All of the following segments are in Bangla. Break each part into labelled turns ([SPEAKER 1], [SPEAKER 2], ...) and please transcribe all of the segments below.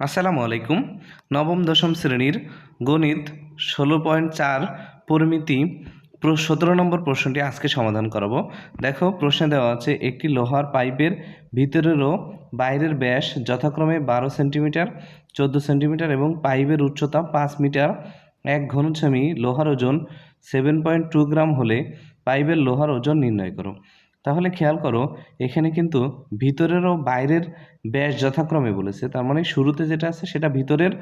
[SPEAKER 1] আসসালামু আলাইকুম। নবম, দশম শ্রেণির গণিত ষোলো পয়েন্ট চার পরিমিতি সতেরো নম্বর প্রশ্নটি আজকে সমাধান করাবো। দেখো, প্রশ্নে দেওয়া আছে, একটি লোহার পাইপের ভিতরের ও বাইরের ব্যাস যথাক্রমে বারো সেন্টিমিটার, চোদ্দ সেন্টিমিটার এবং পাইপের উচ্চতা পাঁচ মিটার। এক ঘনছামি লোহার ওজন সেভেন পয়েন্ট টু গ্রাম হলে পাইপের লোহার ওজন নির্ণয় করো। তাহলে খেয়াল করো, এখানে কিন্তু ভিতরের ও বাইরের ব্যাস যথাক্রমে বলেছে। তার মানে শুরুতে যেটা আছে সেটা ভিতরের,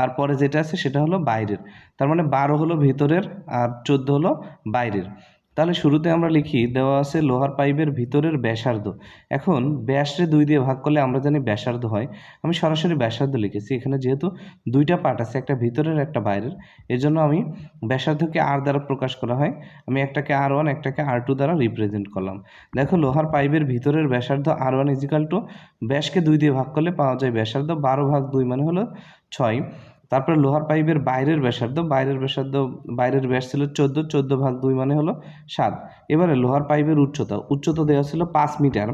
[SPEAKER 1] আর পরে যেটা আছে সেটা হলো বাইরের। তার মানে বারো হলো ভিতরের আর চোদ্দ হলো বাইরের। তাহলে শুরুতে আমরা লিখি, দেওয়া আছে লোহার পাইপের ভিতরের ব্যাসার্ধ। এখন ব্যাসরে দুই দিয়ে ভাগ করলে আমরা জানি ব্যাসার্ধ হয়। আমি সরাসরি ব্যাসার্ধ লিখেছি, এখানে যেহেতু দুইটা পার্ট আছে, একটা ভিতরের, একটা বাইরের। এজন্য আমি ব্যাসার্ধকে আর দ্বারা প্রকাশ করা হয়। আমি একটাকে আর ওয়ান একটাকে আর টু দ্বারা রিপ্রেজেন্ট করলাম। দেখো, লোহার পাইপের ভিতরের ব্যাসার্ধ আর ওয়ান ইজিক্যাল টু ব্যাসকে দুই দিয়ে ভাগ করলে পাওয়া যায় ব্যাসার্ধ বারো ভাগ দুই মানে হলো ছয়। তারপরে লোহার পাইপের বাইরের ব্যাসার্ধ বাইরের ব্যাসার্ধ, বাইরের ব্যাস ছিল চোদ্দ চোদ্দ ভাগ দুই মানে হলো সাত। এবারে লোহার পাইপের উচ্চতা উচ্চতা দেওয়া ছিল পাঁচ মিটার।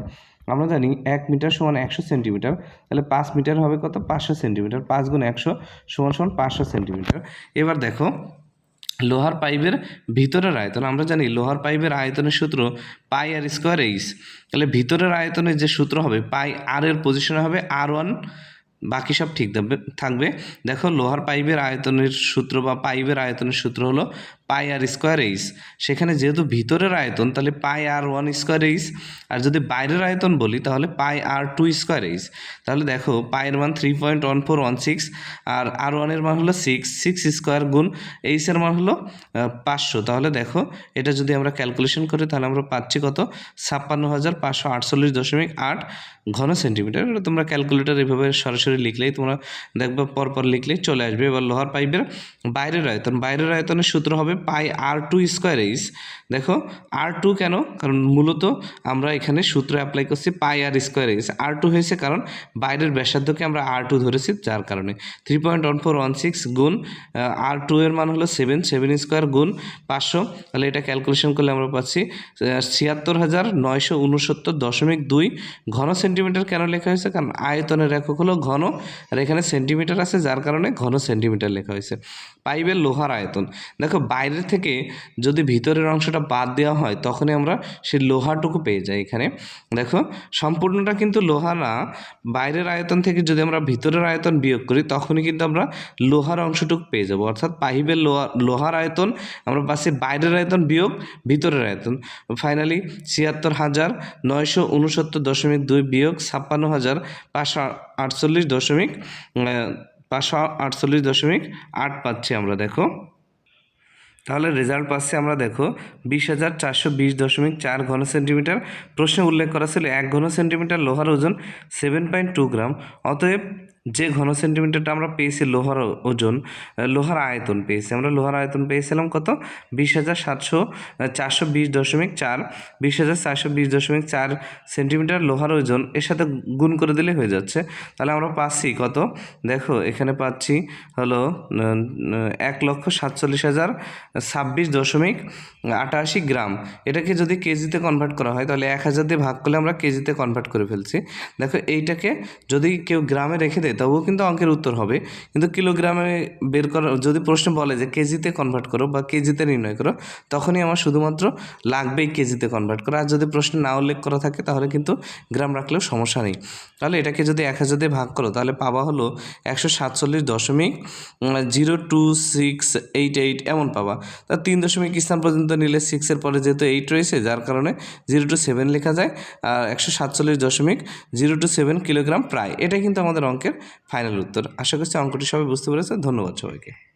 [SPEAKER 1] আমরা জানি এক মিটার সমান একশো সেন্টিমিটার। তাহলে পাঁচ মিটার হবে কত? পাঁচশো সেন্টিমিটার। পাঁচ গুণ একশো সমান সমান পাঁচশো সেন্টিমিটার। এবার দেখো, লোহার পাইপের ভিতরের আয়তন, আমরা জানি লোহার পাইপের আয়তনের সূত্র পাই আর স্কোয়ার এইস তাহলে ভিতরের আয়তনের যে সূত্র হবে, পাই আর এর পজিশনে হবে আর ওয়ান বাকি সব ঠিক থাকবে। দেখো লোহার পাইপের আয়তনের সূত্র বা পাইপের আয়তনের সূত্র হলো পাই আর স্কোয়ার এইস সেখানে যেহেতু ভিতরের আয়তন, তাহলে pi R one square h আর যদি বাইরের আয়তন বলি, তাহলে pi R two square h তাহলে দেখো পায়ের মান three point one four one six আর আর ওয়ানের মান হলো সিক্স সিক্স স্কোয়ার গুণ এইসের মান হলো পাঁচশো। তাহলে দেখো, এটা যদি আমরা ক্যালকুলেশন করি, তাহলে আমরা পাচ্ছি কত? ছাপ্পান্ন হাজার পাঁচশো আটচল্লিশ দশমিক আট ঘন সেন্টিমিটার এটা তোমরা ক্যালকুলেটার এভাবে সরাসরি লিখলেই তোমরা দেখবে, পরপর লিখলেই চলে আসবে। এবার লোহার পাইপের বাইরের আয়তন। বাইরের আয়তনের সূত্র হবে pi R two square h দেখো, আর টু কেন? কারণ মূলত আমরা এখানে সূত্র অ্যাপ্লাই করছি pi R square h R two হয়েছে কারণ বাইরের ব্যাসার্ধকে আমরা আর টু ধরেছি যার কারণে। Three point one four one six গুণ আর টু এর মান হলো সেভেন সেভেন স্কোয়ার গুণ পাঁচশো। তাহলে এটা ক্যালকুলেশন করলে আমরা পাচ্ছি ছিয়াত্তর হাজার নয়শো উনসত্তর দশমিক দুই। ঘন সেন্টিমিটার কেন লেখা হয়েছে? কারণ আয়তনের একক হলো ঘন, আর এখানে সেন্টিমিটার আছে, যার কারণে ঘন সেন্টিমিটার লেখা হয়েছে। পাইপের লোহার আয়তন। দেখো বাইরের থেকে যদি ভিতরের অংশটা বাদ দেওয়া হয়, তখনই আমরা সেই লোহাটুকু পেয়ে যাই এখানে। দেখো, সম্পূর্ণটা কিন্তু লোহা না। বাইরের আয়তন থেকে যদি আমরা ভিতরের আয়তন বিয়োগ করি, তখনই কিন্তু আমরা লোহার অংশটুকু পেয়ে যাব। অর্থাৎ পাইপের লোহা, লোহার আয়তন, আমরা পাচ্ছি বাইরের আয়তন বিয়োগ ভিতরের আয়তন। ফাইনালি ছিয়াত্তর হাজার নয়শো উনসত্তর দশমিক দুই বিয়োগ ছাপ্পান্ন হাজার পাঁচশো আটচল্লিশ দশমিক পাঁচশো আটচল্লিশ দশমিক আট পাচ্ছি আমরা, দেখো। তাহলে রেজাল্ট পাচ্ছি আমরা দেখো বিশ হাজার চারশো বিশ দশমিক চার ঘন সেন্টিমিটার প্রশ্নে উল্লেখ করা ছিল এক ঘন সেন্টিমিটার লোহার ওজন সেভেন পয়েন্ট টু গ্রাম। অতএব যে ঘন সেন্টিমিটারটা আমরা পেয়েছি লোহার ওজন লোহার আয়তন পেয়েছি, আমরা লোহার আয়তন পেয়েছিলাম কত? বিশ হাজার সাতশো চারশো বিশ দশমিক চার, বিশ হাজার চারশো বিশ দশমিক চার সেন্টিমিটার লোহার ওজন, এর সাথে গুণ করে দিলে হয়ে যাচ্ছে। তাহলে আমরা পাচ্ছি কত? দেখো, এখানে পাচ্ছি হলো এক লক্ষ সাতচল্লিশ হাজার ছাব্বিশ দশমিক আটাশি গ্রাম। এটাকে যদি কেজিতে কনভার্ট করা হয়, তাহলে এক হাজার দিয়ে ভাগ করলে আমরা কেজিতে কনভার্ট করে ফেলছি। দেখো, এইটাকে যদি কেউ গ্রামে রেখে দেয় তবুও কিন্তু অঙ্কের উত্তর হবে। কিন্তু কিলোগ্রামে বের করা, যদি প্রশ্ন বলে যে কেজিতে কনভার্ট করো বা কেজিতে নির্ণয় করো, তখনই আমার শুধুমাত্র লাগবেই কেজিতে কনভার্ট করা। আর যদি প্রশ্নে না উল্লেখ করা থাকে, তাহলে কিন্তু গ্রাম রাখলেও সমস্যা নেই। তাহলে এটাকে যদি এক হাজার দিয়ে ভাগ করো, তাহলে পাওয়া হলো একশো সাতচল্লিশ দশমিক zero two six eight eight এমন পাবা তা তিন দশমিক স্থান পর্যন্ত নিলে সিক্সের পরে যেহেতু এইট রয়েছে, যার কারণে জিরো টু সেভেন লেখা যায়, আর একশো সাতচল্লিশ দশমিক জিরো টু সেভেন কিলোগ্রাম প্রায়। এটাই কিন্তু আমাদের অঙ্কের ফাইনাল উত্তর। আশা করছি অঙ্কটি সবাই বুঝতে পেরেছে। ধন্যবাদ সবাইকে।